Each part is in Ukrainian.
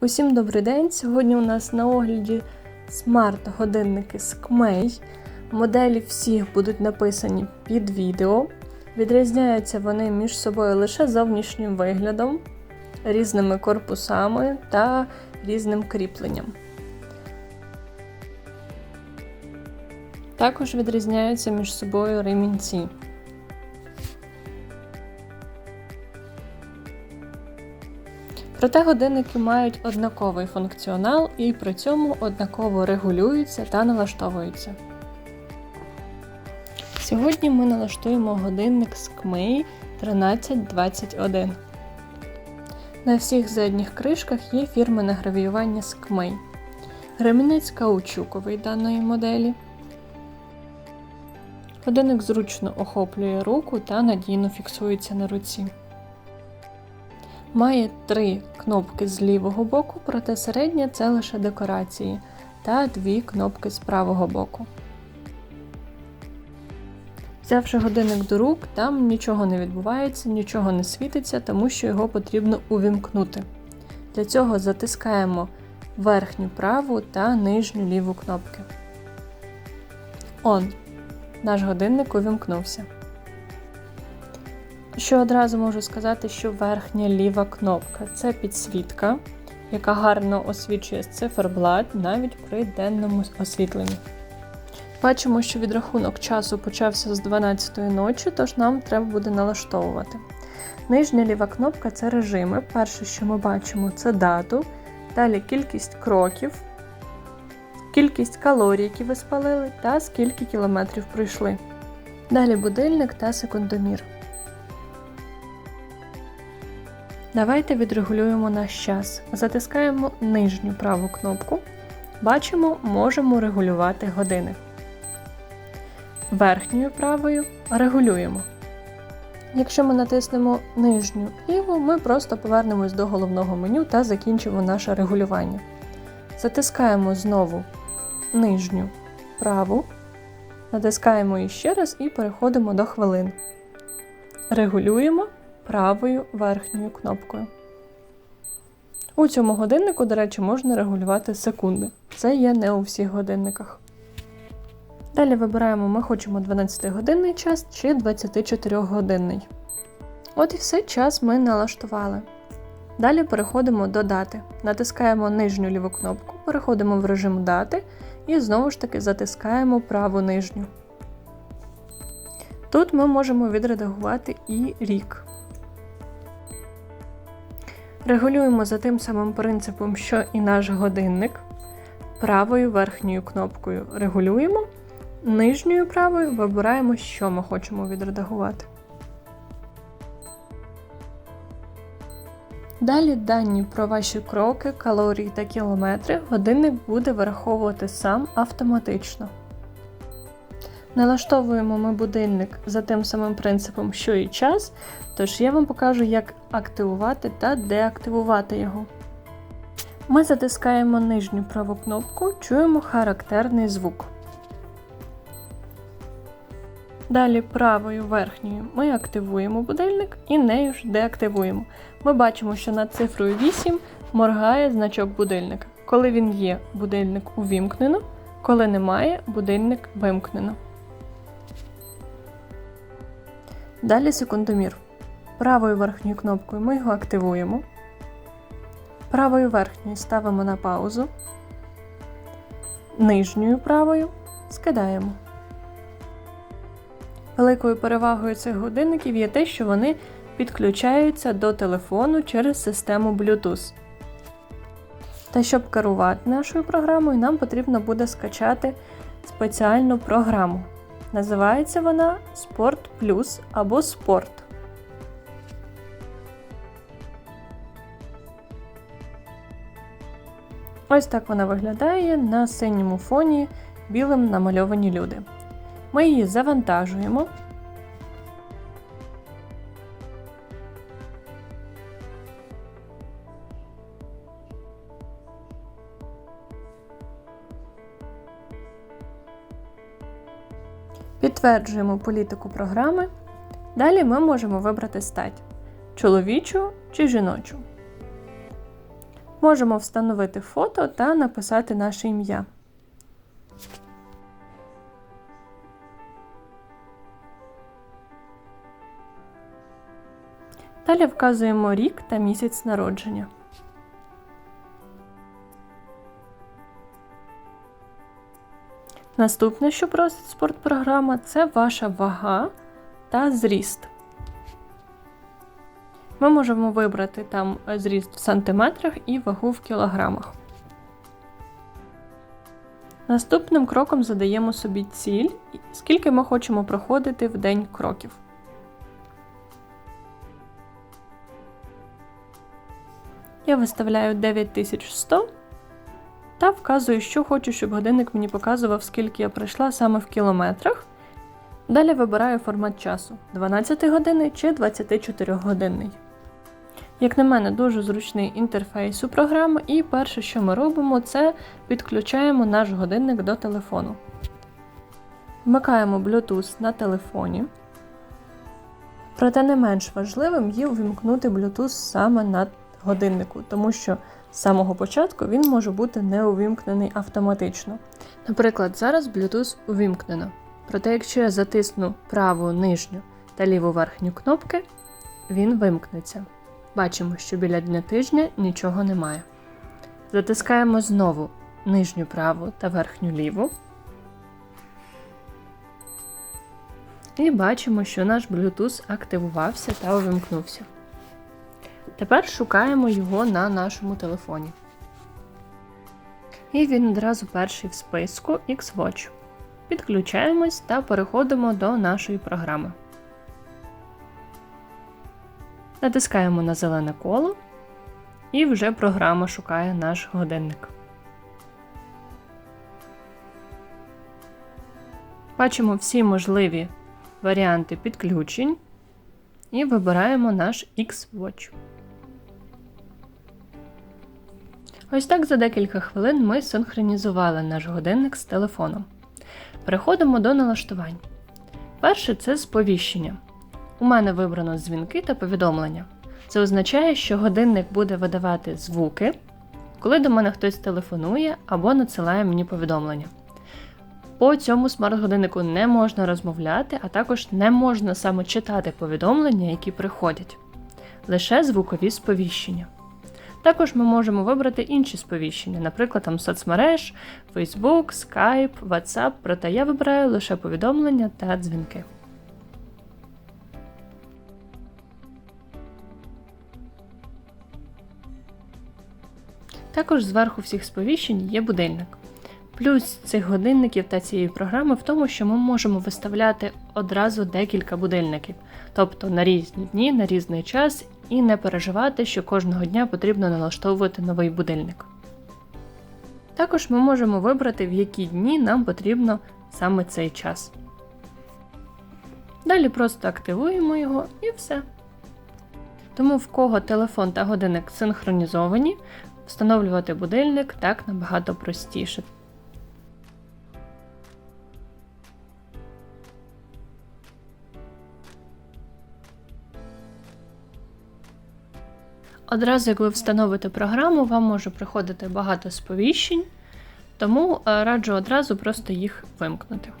Усім добрий день! Сьогодні у нас на огляді смарт-годинники Skmei. Моделі всіх будуть написані під відео. Відрізняються вони між собою лише зовнішнім виглядом, різними корпусами та різним кріпленням. Також відрізняються між собою ремінці. Проте годинники мають однаковий функціонал і при цьому однаково регулюються та налаштовуються. Сьогодні ми налаштуємо годинник Skmei 1321. На всіх задніх кришках є фірменне гравіювання Skmei. Ремінець каучуковий даної моделі. Годинник зручно охоплює руку та надійно фіксується на руці. Має три кнопки з лівого боку, проте середня це лише декорації, та дві кнопки з правого боку. Взявши годинник до рук, там нічого не відбувається, нічого не світиться, тому що його потрібно увімкнути. Для цього затискаємо верхню праву та нижню ліву кнопки. Он, наш годинник увімкнувся. Що одразу можу сказати, що верхня ліва кнопка це підсвітка, яка гарно освічує циферблат навіть при денному освітленні. Бачимо, що відрахунок часу почався з 12 ночі, тож нам треба буде налаштовувати. Нижня ліва кнопка це режими. Перше, що ми бачимо, це дату, далі кількість кроків, кількість калорій, які ви спалили, та скільки кілометрів пройшли. Далі будильник та секундомір. Давайте відрегулюємо наш час. Затискаємо нижню праву кнопку. Бачимо, можемо регулювати години. Верхньою правою регулюємо. Якщо ми натиснемо нижню ліву, ми просто повернемось до головного меню та закінчимо наше регулювання. Затискаємо знову нижню праву, натискаємо її ще раз і переходимо до хвилин. Регулюємо правою верхньою кнопкою. У цьому годиннику, до речі, можна регулювати секунди. Це є не у всіх годинниках. Далі вибираємо, ми хочемо 12-годинний час чи 24-годинний. От і все час ми налаштували. Далі переходимо до дати. Натискаємо нижню ліву кнопку, переходимо в режим дати і знову ж таки затискаємо праву нижню. Тут ми можемо відредагувати і рік. Регулюємо за тим самим принципом, що і наш годинник. Правою верхньою кнопкою регулюємо, нижньою правою вибираємо, що ми хочемо відредагувати. Далі дані про ваші кроки, калорії та кілометри годинник буде вираховувати сам автоматично. Налаштовуємо ми будильник за тим самим принципом, що і час, тож я вам покажу, як активувати та деактивувати його. Ми затискаємо нижню праву кнопку, чуємо характерний звук. Далі правою верхньою ми активуємо будильник і нею ж деактивуємо. Ми бачимо, що над цифрою 8 моргає значок будильника. Коли він є, будильник увімкнено, коли немає, будильник вимкнено. Далі секундомір. Правою верхньою кнопкою ми його активуємо. Правою верхньою ставимо на паузу. Нижньою правою скидаємо. Великою перевагою цих годинників є те, що вони підключаються до телефону через систему Bluetooth. Та щоб керувати нашою програмою, нам потрібно буде скачати спеціальну програму. Називається вона Спорт Плюс або Спорт. Ось так вона виглядає на синьому фоні білим намальовані люди. Ми її завантажуємо. Підтверджуємо політику програми. Далі ми можемо вибрати стать чоловічу чи жіночу. Можемо встановити фото та написати наше ім'я. Далі вказуємо рік та місяць народження. Наступне, що просить спортпрограма, це ваша вага та зріст. Ми можемо вибрати там зріст в сантиметрах і вагу в кілограмах. Наступним кроком задаємо собі ціль, скільки ми хочемо проходити в день кроків. Я виставляю 9100 та вказую, що хочу, щоб годинник мені показував, скільки я пройшла саме в кілометрах. Далі вибираю формат часу 12 години чи 24 годинний. Як на мене, дуже зручний інтерфейс у програми, і перше, що ми робимо, це підключаємо наш годинник до телефону. Вмикаємо Bluetooth на телефоні. Проте не менш важливим є увімкнути Bluetooth саме на годиннику, тому що з самого початку він може бути не увімкнений автоматично. Наприклад, зараз Bluetooth увімкнено. Проте, якщо я затисну праву нижню та ліву верхню кнопки, він вимкнеться. Бачимо, що біля дня тижня нічого немає. Затискаємо знову нижню праву та верхню ліву. І бачимо, що наш Bluetooth активувався та увімкнувся. Тепер шукаємо його на нашому телефоні. І він одразу перший в списку Xwatch. Підключаємось та переходимо до нашої програми. Натискаємо на зелене коло, і вже програма шукає наш годинник. Бачимо всі можливі варіанти підключень і вибираємо наш X-Watch. Ось так за декілька хвилин ми синхронізували наш годинник з телефоном. Переходимо до налаштувань. Перше це сповіщення. У мене вибрано дзвінки та повідомлення. Це означає, що годинник буде видавати звуки, коли до мене хтось телефонує або надсилає мені повідомлення. По цьому смарт-годиннику не можна розмовляти, а також не можна саме читати повідомлення, які приходять, лише звукові сповіщення. Також ми можемо вибрати інші сповіщення, наприклад, там соцмереж, Facebook, Skype, WhatsApp, проте я вибираю лише повідомлення та дзвінки. Також зверху всіх сповіщень є будильник. Плюс цих годинників та цієї програми в тому, що ми можемо виставляти одразу декілька будильників, тобто на різні дні, на різний час, і не переживати, що кожного дня потрібно налаштовувати новий будильник. Також ми можемо вибрати, в які дні нам потрібно саме цей час. Далі просто активуємо його і все. Тому в кого телефон та годинник синхронізовані, встановлювати будильник так набагато простіше. Одразу, як ви встановите програму, вам може приходити багато сповіщень, тому е, раджу одразу просто їх вимкнути.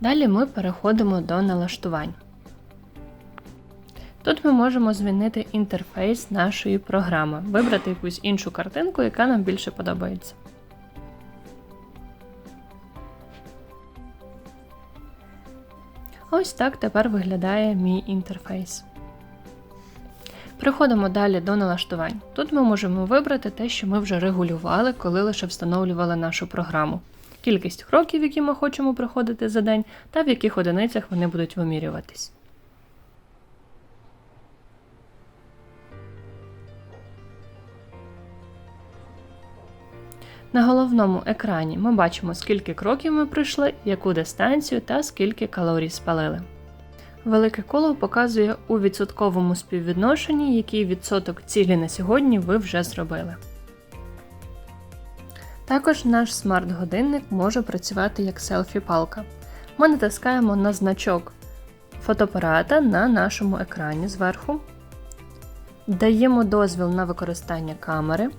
Далі ми переходимо до налаштувань. Тут ми можемо змінити інтерфейс нашої програми, вибрати якусь іншу картинку, яка нам більше подобається. Ось так тепер виглядає мій інтерфейс. Переходимо далі до налаштувань. Тут ми можемо вибрати те, що ми вже регулювали, коли лише встановлювали нашу програму. Кількість кроків, які ми хочемо проходити за день, та в яких одиницях вони будуть вимірюватись. На головному екрані ми бачимо, скільки кроків ми пройшли, яку дистанцію та скільки калорій спалили. Велике коло показує у відсотковому співвідношенні, який відсоток цілі на сьогодні ви вже зробили. Також наш смарт-годинник може працювати як селфі-палка. Ми натискаємо на значок фотоапарата на нашому екрані зверху. Даємо дозвіл на використання камери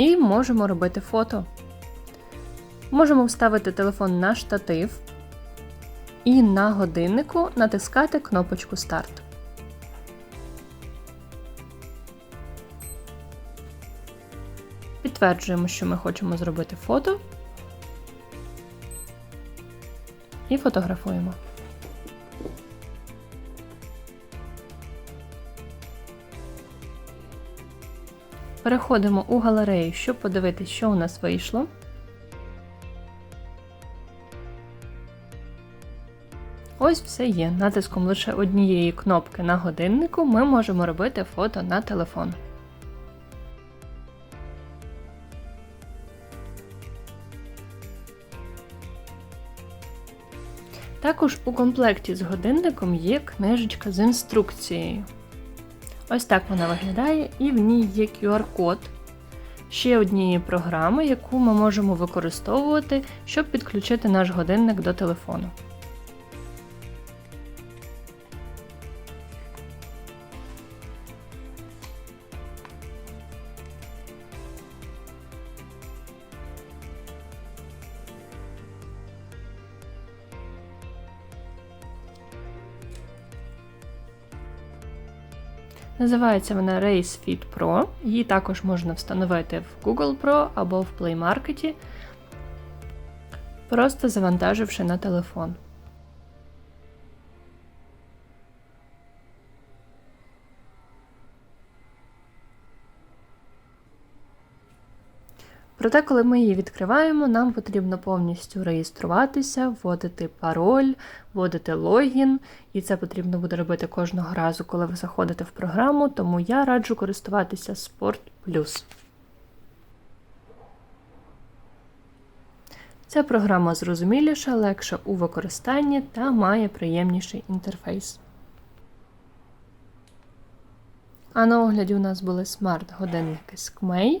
і можемо робити фото. Можемо вставити телефон на штатив і на годиннику натискати кнопочку Старт. Підтверджуємо, що ми хочемо зробити фото і фотографуємо. Переходимо у галерею, щоб подивитися, що у нас вийшло. Ось все є. Натиском лише однієї кнопки на годиннику ми можемо робити фото на телефон. Також у комплекті з годинником є книжечка з інструкцією. Ось так вона виглядає, і в ній є QR-код ще однієї програми, яку ми можемо використовувати, щоб підключити наш годинник до телефону. Називається вона Race Fit Pro. Її також можна встановити в Google Pro або в Play Market, просто завантаживши на телефон. Проте, коли ми її відкриваємо, нам потрібно повністю реєструватися, вводити пароль, вводити логін, і це потрібно буде робити кожного разу, коли ви заходите в програму, тому я раджу користуватися Sport Plus. Ця програма зрозуміліша, легша у використанні та має приємніший інтерфейс. А на огляді у нас були смарт-годинники з Kmei.